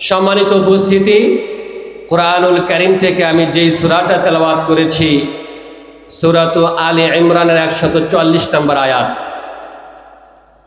সম্মানিত উপস্থিতি, কোরআনুল করিম থেকে আমি যেই সুরাটা তেলাবাদ করেছি, সুরাত আলী ইমরানের একশত চল্লিশ নম্বর আয়াত।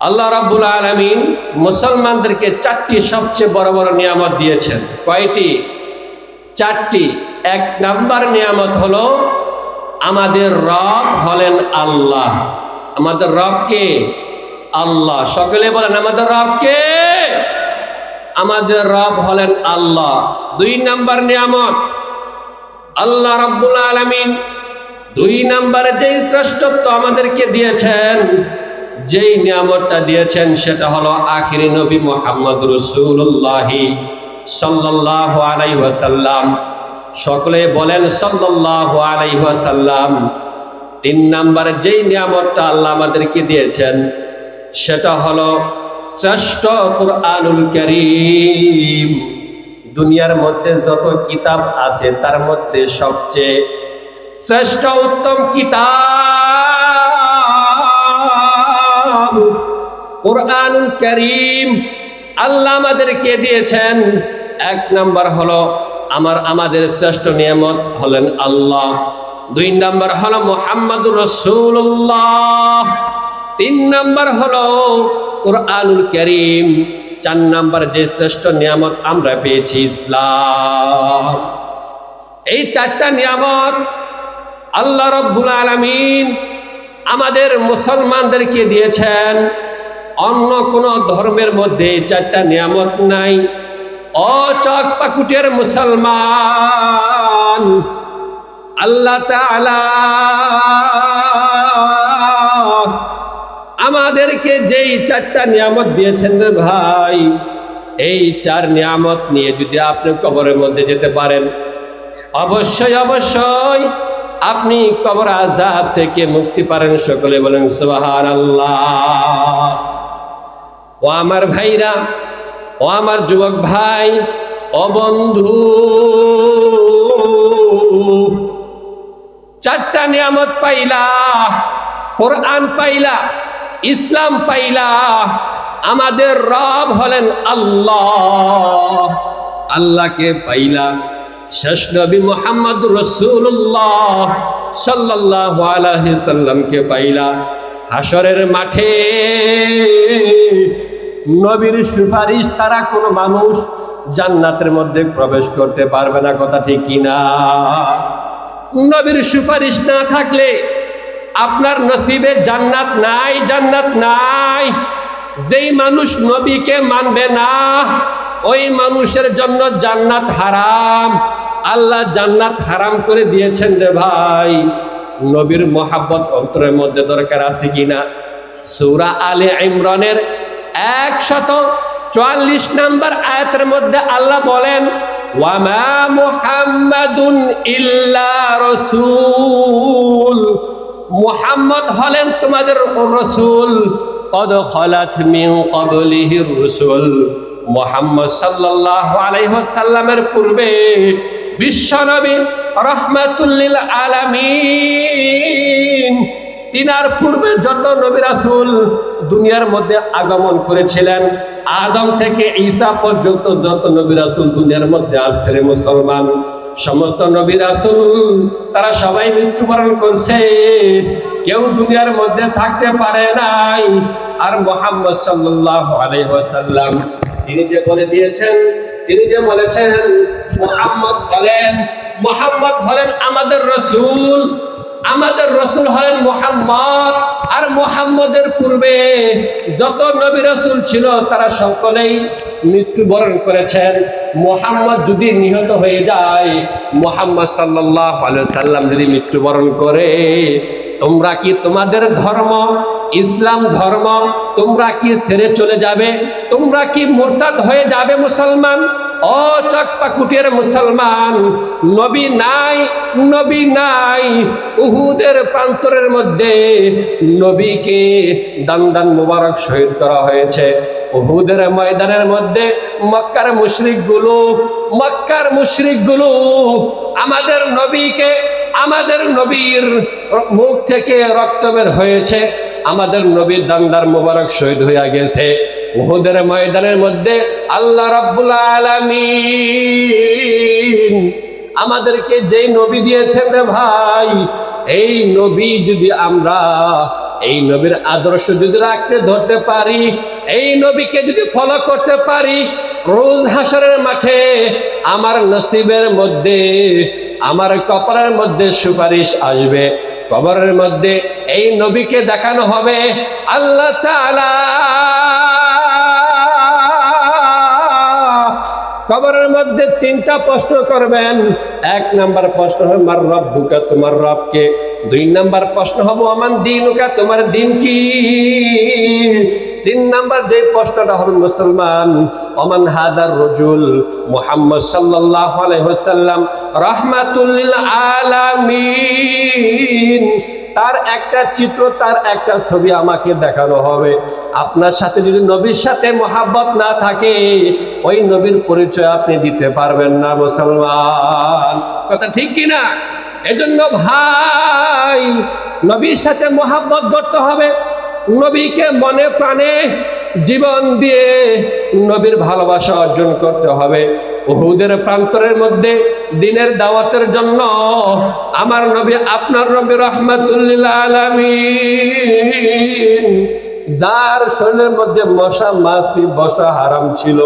আল্লাহ রাব্বুল আলমিন মুসলমানদেরকে চারটি সবচেয়ে বড় বড় নিয়ামত দিয়েছেন। কয়টি? চারটি। এক নাম্বার নিয়ামত হলো, আমাদের রব হলেন আল্লাহ। আমাদের রব কে? আল্লাহ। সকলে বলেন, আমাদের রব কে? আমাদের রব হলেন আল্লাহ। দুই নাম্বার নিয়ামত। আল্লাহ রাব্বুল আলামিন দুই নাম্বারে যেই শ্রেষ্ঠত্ব আমাদেরকে দিয়েছেন, যেই নিয়ামতটা দিয়েছেন সেটা হলো আখিরি নবী মোহাম্মদ রসুল্লাহি সাল্লাহ আলাই ওয়াসাল্লাম। সকলে বলেন সাল্লাহ আলাই ওয়াসাল্লাম। তিন নাম্বারে যেই নিয়ামতটা আল্লাহ আমাদেরকে দিয়েছেন, সেটা হলো শ্রেষ্ঠ কুরআনুল করিম। দুনিয়ার মধ্যে যত কিতাব আছে, তার মধ্যে সবচেয়ে শ্রেষ্ঠ উত্তম কিতাব কোরআনুল করিম। আল্লাহ আমাদেরকে দিয়েছেন। এক নাম্বার হলো আমার, আমাদের শ্রেষ্ঠ নিয়ামত হলেন আল্লাহ। দুই নাম্বার হলো মোহাম্মদুর রসুল্লাহ তিন নাম্বার হলো কোরআনুল করিম, চার নাম্বার যে শ্রেষ্ঠ নিয়ামত আমরা পেয়েছি ইসলাম। এই চারটা নিয়ামত আল্লাহ রব্বুল আলমিন আমাদের মুসলমানদেরকে দিয়েছেন। অন্য কোনো ধর্মের মধ্যে চারটা নিয়ামত নাই। অচক পাকুটের মুসলমান, আল্লাহ তাআলা আমাদেরকে যেই চারটা নিয়ামত দিয়েছেন রে ভাই, এই চার নিয়ামত নিয়ে যদি আপনি কবরের মধ্যে যেতে পারেন, অবশ্যই অবশ্যই আপনি কবর আজাব থেকে মুক্তি পারেন সকলে বলেন সুবাহান আল্লাহ ও আমার ভাইরা, ও আমার যুবক ভাই, ও বন্ধু, চারটা নিয়ামত পাইলা, কোরআন পাইলা ইসলাম পাইলা, আমাদের রব হলেন আল্লাহ। আল্লাহকে পাইলা। শেষ নবী মোহাম্মদ রসুল্লাহ সাল্লাহ আলাহি সাল্লামকে পাইলা। হাসরের মাঠে নবীর সুপারিশ ছাড়া কোনো মানুষ জান্নাতের মধ্যে প্রবেশ করতে পারবে না, কথা ঠিক কিনা? নবীর সুপারিশ না থাকলে আপনার নসিবে জান্নাত নাই জান্নাত নাই। যেই মানুষ নবীকে মানবে না, ওই মানুষের জন্য জান্নাত হারাম। আল্লাহ জান্নাত হারাম করে দিয়েছেন রে ভাই। নবীর মোহাব্বত অন্তরের মধ্যে দরকার আছে কিনা সৌরা আলে ইমরানের একশত চুয়াল্লিশ নম্বর আয়াতের মধ্যে আল্লাহ বলেন, ওয়ামা মুহাম্মাদুন ইল্লা রসুল। মুহাম্মদ হলেন তোমাদের রসুল। কদ খলাত মিন কবলিহির রসুল। মোহাম্মদ সাল্লাহ আলাইসাল্লামের পূর্বে বিশ্বনবী রহমাতুল্লিল আলামিন, তিনার পূর্বে যত নবী রাসূল দুনিয়ার মধ্যে আগমন করেছিলেন, আদম থেকে ঈসা পর্যন্ত যত নবী রাসূল দুনিয়ার মধ্যে আসছে মুসলমান। সমস্ত নবী রাসূল, তারা সবাই মৃত্যুবরণ করছে। কেউ দুনিয়ার মধ্যে থাকতে পারে নাই। আর মোহাম্মদ সাল্লাহ আলাইহি ওয়াসাল্লাম, তিনি যে বলে দিয়েছেন, তিনি যে বলেছেন, মোহাম্মদ হলেন মোহাম্মদ হলেন আমাদের রসুল। আমাদের রসুল হলেন মোহাম্মদ। আর মোহাম্মদের পূর্বে যত নবী রসুল ছিল, তারা সকলেই মৃত্যুবরণ করেছেন। মোহাম্মদ যদি নিহত হয়ে যায়, মোহাম্মদ সাল্লাহ সাল্লাম যদি মৃত্যুবরণ করে, তোমরা কি তোমাদের ধর্ম ইসলাম ধর্ম, তোমরা কি সেরে চলে যাবে? তোমরা কি মোরতাদ হয়ে যাবে মুসলমান? ও চকপাকুটের মুসলমান, নবী নাই নবী নাই, উহুদের প্রান্তরের মধ্যে নবীকে দান দান মুবারক শহীদ করা হয়েছে। উহুদের ময়দানের মধ্যে মক্কার মুশরিকগুলো মক্কার মুশরিকগুলো আমাদের নবীকে, আমাদের নবীর মুখ থেকে রক্ত বের হয়েছে। আমাদের নবীর দান্দার মোবারক শহীদ হইয়া গেছে। উহুদের ময়দানের মধ্যে আল্লাহ রাব্বুল আলামিন আমাদেরকে যেই নবী দিয়েছেন রে ভাই, এই নবী যদি আমরা, এই নবীর আদর্শ যদি রাখতে ধরতে পারি, এই নবীকে যদি ফলো করতে পারি, রোজ হাসরের মাঠে আমার নসিবের মধ্যে, আমার কপালের মধ্যে সুপারিশ আসবে। কবরের মধ্যে এই নবীকে দেখানো হবে আল্লাহ তাআলা। কবরের মধ্যে তিনটা প্রশ্ন করবেন। এক নাম্বার প্রশ্ন হবে মার রব্বুকা, তোমার রবকে? দুই নাম্বার প্রশ্ন হবে আমান দিনুকা, তোমার দিন কি? তিন নাম্বার যে প্রশ্নটা হবে মুসলমান, ওমান হাদার রজুল মুহাম্মদ সাল্লাল্লাহু আলাইহি ওয়াসাল্লাম রাহমাতুল্লিল আলামিন। তার একটা চিত্র, তার একটা ছবি আমাকে দেখানো হবে। আপনার সাথে যদি নবীর সাথে মোহাব্বত না থাকে, ওই নবীর পরিচয় আপনি দিতে পারবেন না মুসলমান। কথা ঠিক কি না? এজন্য ভাই, নবীর সাথে মোহাব্বত করতে হবে। নবীকে মনে প্রাণে জীবন দিয়ে নবীর ভালোবাসা অর্জন করতে হবে। উহুদের প্রান্তরের মধ্যে দিনের দাওয়াতের জন্য আমার নবী, আপনার নবী রহমাতুল্লিল আলামিন, যার শরীরের মধ্যে মশা, মাছি, বসা হারাম ছিল।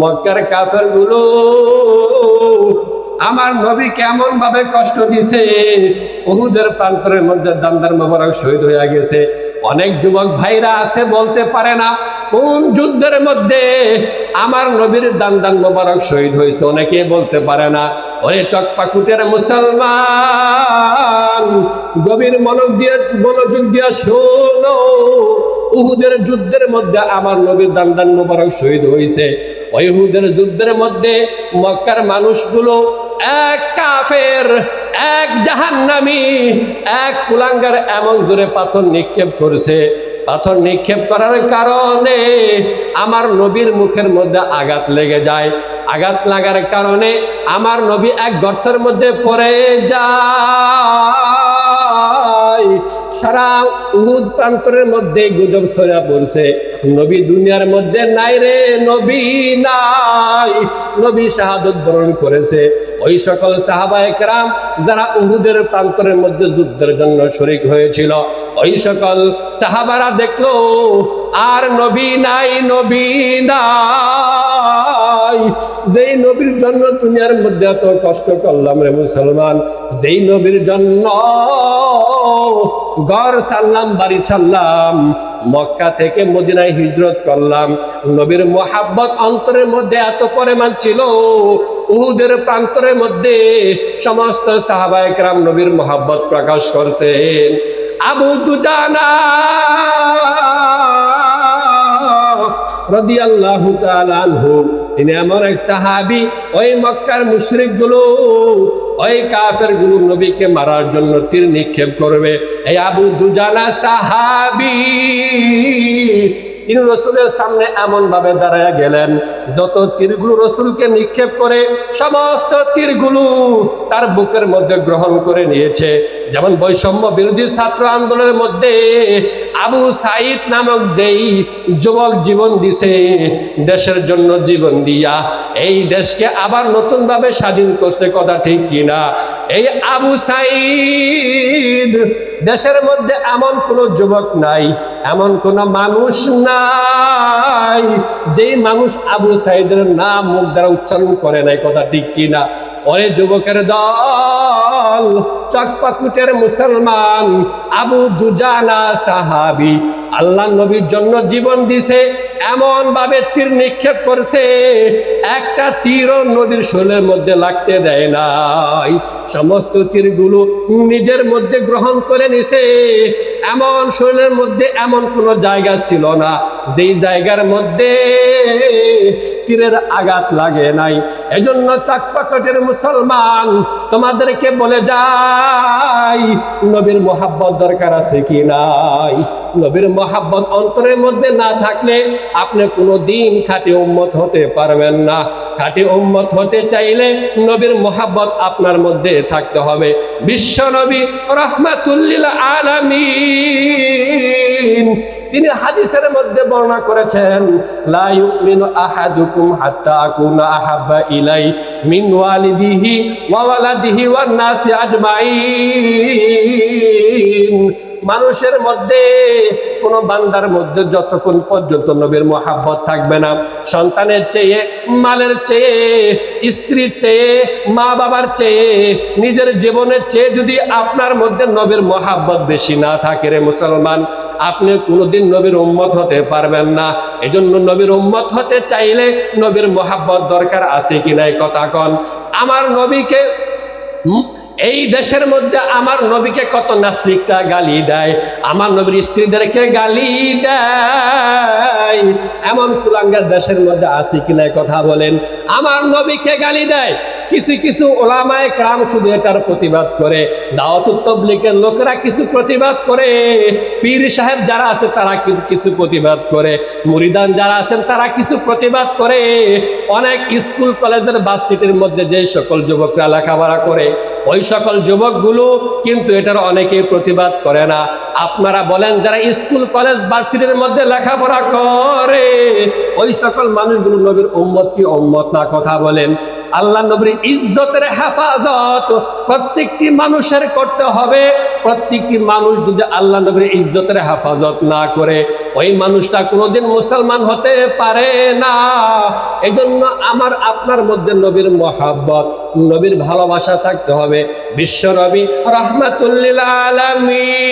মক্কার কাফেরগুলো আমার নবী কেমন ভাবে কষ্ট দিছে, উহুদের প্রান্তরের মধ্যে দান্দার মোবারক শহীদ হয়ে গেছে। অনেক যুবক ভাইরা আছে, বলতে পারে না কোন যুদ্ধের মধ্যে আমার নবীর দান দান মোবারক শহীদ হয়েছে? অনেকে বলতে পারে না। ওরে চকপাকুটের মুসলমান, গভীর মনোযোগ দিয়ে মনোযোগ দিয়ে শোনো। উহুদের যুদ্ধের মধ্যে আমার নবীর দান দান মোবারক শহীদ হয়েছে। ওই উহুদের যুদ্ধের মধ্যে মক্কার মানুষগুলো এক কাফের, এক জাহান্নামী, এক কুলাঙ্গার এমন জোরে পাথর নিক্ষেপ করছে। পাথর নিক্ষেপ করার কারণে আমার নবীর মুখের মধ্যে আঘাত লেগে যায়। আঘাত লাগার কারণে আমার নবী এক গর্তের মধ্যে পড়ে যায়। সারা উহুদ প্রান্তরের মধ্যে গুজব ছড়া পড়ছে। নবী দুনিয়ার মধ্যে নাই রে নবী নাই। নবী শাহাদত বরণ করেছে। ওই সকল সাহাবা একরাম যারা উহুদের প্রান্তরের মধ্যে যুদ্ধের জন্য শরিক হয়েছিল ওই সকল সাহাবারা দেখল, আর নবী নাই নবী নাই। যেই নবীর জন্য দুনিয়ার মধ্যে এত কষ্ট করলাম রে মুসলমান, যেই নবীর জন্য গড় ছাড়লাম, বাড়ি ছাড়লাম, মক্কা থেকে মদিনায় হিজরত করলাম। নবীর মোহাব্বত অন্তরের মধ্যে এত পরিমাণ ছিল, উহুদের প্রান্তরের মধ্যে সমস্ত সাহাবায়করাম নবীর মোহাব্বত প্রকাশ করছেন। আবু দুজানা রদিয়াল্লাহু তাআলা আনহু, তিনি এমন এক সাহাবী, ওই মক্কার মুশরিকগুলো ওই কাফের গুরু নবীকে মারার জন্য তীর নিক্ষেপ করবে। এই আবু দুজানা সাহাবী তিনি রসুলের সামনে এমন ভাবে দাঁড়ায় গেলেন, যত তীরগুলো রসুলকে নিক্ষেপ করে, সমস্ত তীরগুলো তার বুকের মধ্যে গ্রহণ করে নিয়েছে। যেমন বৈষম্য বিরোধী ছাত্র আন্দোলনের মধ্যে আবু সাইদ নামক যেই যুবক জীবন দিছে, দেশের জন্য জীবন দিয়া, এই দেশকে আবার নতুনভাবে স্বাধীন করছে কথা ঠিক কিনা? এই আবু সাইদ দেশের মধ্যে এমন কোনো যুবক নাই এমন কোন মানুষ নাই যে মানুষ আবু সাইদের নাম মুখ দ্বারা উচ্চারণ করে নাই, কথা ঠিক কিনা? ওরে যুবকের দল চকপাকুটের মুসলমান, আবু দুজানা সাহাবি। আল্লাহ নবীর জন্য জীবন দিছে এমন ভাবে তীর নিক্ষেপ করছে, একটা তীরও নদীর শোলের মধ্যে লাগতে দেয় নাই। সমস্ত তীরগুলো নিজের মধ্যে গ্রহণ করে নিছে। এমন শৈলের মধ্যে এমন কোনো জায়গা ছিল না, যেই জায়গার মধ্যে তীরের আঘাত লাগে নাই। এজন্য চাকপাকটের মুসলমান, তোমাদেরকে বলে, যাই, নবীর মোহাব্বত দরকার আছে কি নাই? নবীর মোহাব্বত অন্তরের মধ্যে না থাকলে আপনি কোনো দিন খাঁটি উম্মত হতে পারবেন না। খাঁটি উম্মত হতে চাইলে নবীর মোহাব্বত আপনার মধ্যে থাকতে হবে। বিশ্ব নবী রহমাতুল্লিল আলামিন তিনি হাদিসের মধ্যে বর্ণনা করেছেন, লা ইউমিনু আহাদুকুম হাত্তা আকুনা আহাব্বা ইলাই মিন ওয়ালিদিহি ওয়া ওয়ালাদিহি ওয়ান নাসি আজমাইন। মানুষের মধ্যে, কোন বান্দার মধ্যে যতক্ষণ পর্যন্ত নবীর মহাব্বত থাকবে না, সন্তানের চেয়ে, মালের চেয়ে, স্ত্রীর চেয়ে মা বাবার চেয়ে, নিজের জীবনের চেয়ে যদি আপনার মধ্যে নবীর মহাব্বত বেশি না থাকে রে মুসলমান, আপনি কোনোদিন নবীর উম্মত হতে পারবেন না। এজন্য নবীর উম্মত হতে চাইলে নবীর মহাব্বত দরকার আছে কিনা এই কথা কন। আমার নবীকে এই দেশের মধ্যে আমার নবীকে কত নাস্তিকরা গালি দেয়, আমার নবীর স্ত্রীদেরকে গালি দেয়। এমন কুলাঙ্গার দেশের মধ্যে আসি কিনা কথা বলেন। আমার নবীকে গালি দেয়। কিছু কিছু ওলামায় ক্রাম শুধু এটার প্রতিবাদ করে। দাওয়াত তবলিকের লোকেরা কিছু প্রতিবাদ করে। পীর সাহেব যারা আছে তারা কিছু প্রতিবাদ করে। মুরিদান যারা আছেন তারা কিছু প্রতিবাদ করে। অনেক স্কুল, কলেজের বাস সিটির মধ্যে যে সকল যুবকরা লেখাপড়া করে, ওই সকল যুবকগুলো কিন্তু এটার অনেকেই প্রতিবাদ করে না। আপনারা বলেন, যারা স্কুল, কলেজ ভার্সিটির মধ্যে লেখাপড়া করে, ওই সকল মানুষগুলো নবীর উম্মত কি উম্মত না? কথা বলেন। আল্লাহ নবীর ইজ্জতের হেফাজত প্রত্যেকটি মানুষের করতে হবে। প্রত্যেকটি মানুষ যদি আল্লাহ নবীর ইজ্জতের হেফাজত না করে, ওই মানুষটা কোনোদিন মুসলমান হতে পারে না। এজন্য আমার, আপনার মধ্যে নবীর মহাব্বত, নবীর ভালোবাসা থাকতে হবে। বিশ্ব নবী রহমাতুল্লিল আলামিন।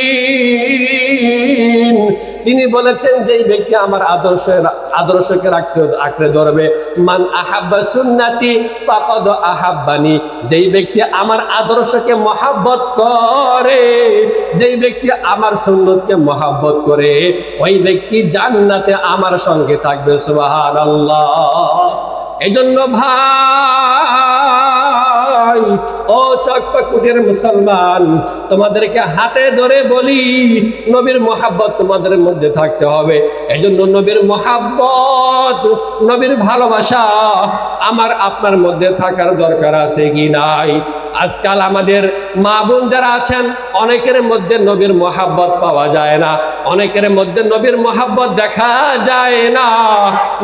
তিনি বলেছেন যেই ব্যক্তি আমার আদর্শ আদর্শকে রাখতে, আঁকড়ে ধরবে। মান আহাব্বা সুন্নাতি ফাকাদ আহাব্বানি। যেই ব্যক্তি আমার আদর্শকে মহাব্বত করে, যেই ব্যক্তি আমার সুন্নতকে মহাব্বত করে, ওই ব্যক্তি জান্নাতে আমার সঙ্গে থাকবে, সুবহানাল্লাহ। এজন্য ভাই ও কোটির মুসলমান। তোমাদেরকে হাতে ধরে বলি, নবীর মোহাব্বত তোমাদের মধ্যে থাকতে হবে। এই জন্য নবীর মোহাব্বত, নবীর ভালোবাসা আমার আপনার মধ্যে থাকার দরকার আছে কি নাই? আজকাল আমাদের মা বোন যারা আছেন, অনেকের মধ্যে নবীর মোহাব্বত পাওয়া যায় না। অনেকের মধ্যে নবীর মোহাব্বত দেখা যায় না।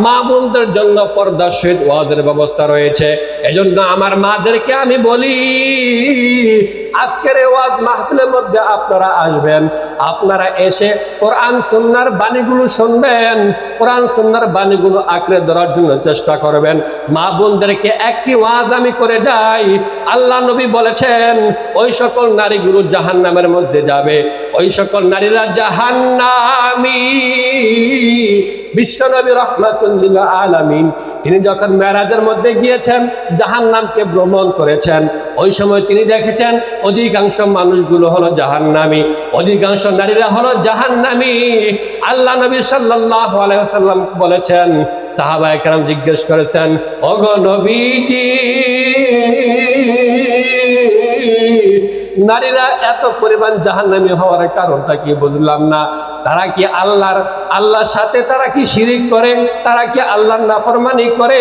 মা বোনদের জন্য পর্দার সহিত ওয়াজের ব্যবস্থা রয়েছে। এজন্য আমার মাদেরকে আমি বলি, আজকের ওয়াজ মাহফিলের মধ্যে আপনারা আসবেন। আপনারা এসে কোরআন, সুন্নার বাণীগুলো শুনবেন। কোরআন, সুন্নার বাণীগুলো আঁকড়ে ধরার জন্য চেষ্টা করবেন। মা বোনদেরকে একটি ওয়াজ আমি করে যাই। আল্লাহ নবী বলেছেন, ওই সকল নারীগুলো জাহান নামের মধ্যে যাবে। ওই সকল নারীরা জাহান্নামী। বিশ্বনবী রহমাতুল্লিল আলামিন, তিনি যখন মেরাজের মধ্যে গিয়েছেন জাহান নামকে ভ্রমণ করেছেন, ওই সময় তিনি দেখেছেন, অধিকাংশ মানুষগুলো হলো জাহান্নামী। অধিকাংশ নারীরা হলো জাহান্নামী। আল্লাহ নবী সাল্লাল্লাহু আলাইহি ওয়াসাল্লাম বলেছেন সাহাবা একরাম জিজ্ঞেস করেছেন, ওগো নবীজি নারীরা এত পরিমাণ জাহান্নামী হওয়ার কারণটা কি বুঝলাম না? তারা কি আল্লাহর আল্লাহর সাথে তারা কি শিরিক করে? তারা কি আল্লাহর নাফরমানি করে?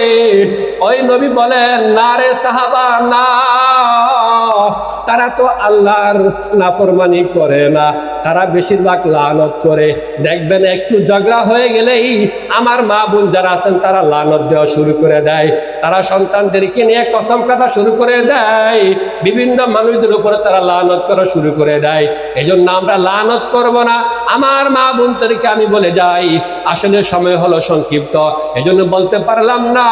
ওই নবী বলেন, না রে সাহাবা, না। তারা তো আল্লাহর নাফরমানি করে না, তারা বেশিরভাগ লানত করে। দেখবেন একটু ঝগড়া হয়ে গেলেই আমার মা বোন যারা আছেন, তারা লানত দেওয়া শুরু করে দেয়। তারা সন্তানদেরকে নিয়ে কসম কাটা শুরু করে দেয়। বিভিন্ন মানুষদের উপরে তারা লানত করা শুরু করে দেয়। এই জন্য আমরা লানত করব না। আমার মা বোনদেরকে আমি বলে যাই, আসলে সময় হলো সংক্ষিপ্ত। এই জন্য বলতে পারলাম না।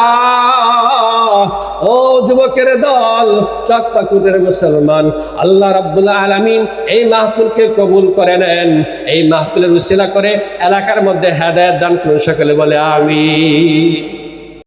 ও যুবকের দল চকপাকুটের মুসলমান, আল্লাহ রাব্বুল আলামিন এই মাহফুলকে কবুল করে নেন। এই মাহফুলের উশিলা করে এলাকার মধ্যে হেদায়ত দান করুন, সকলে বলে আমি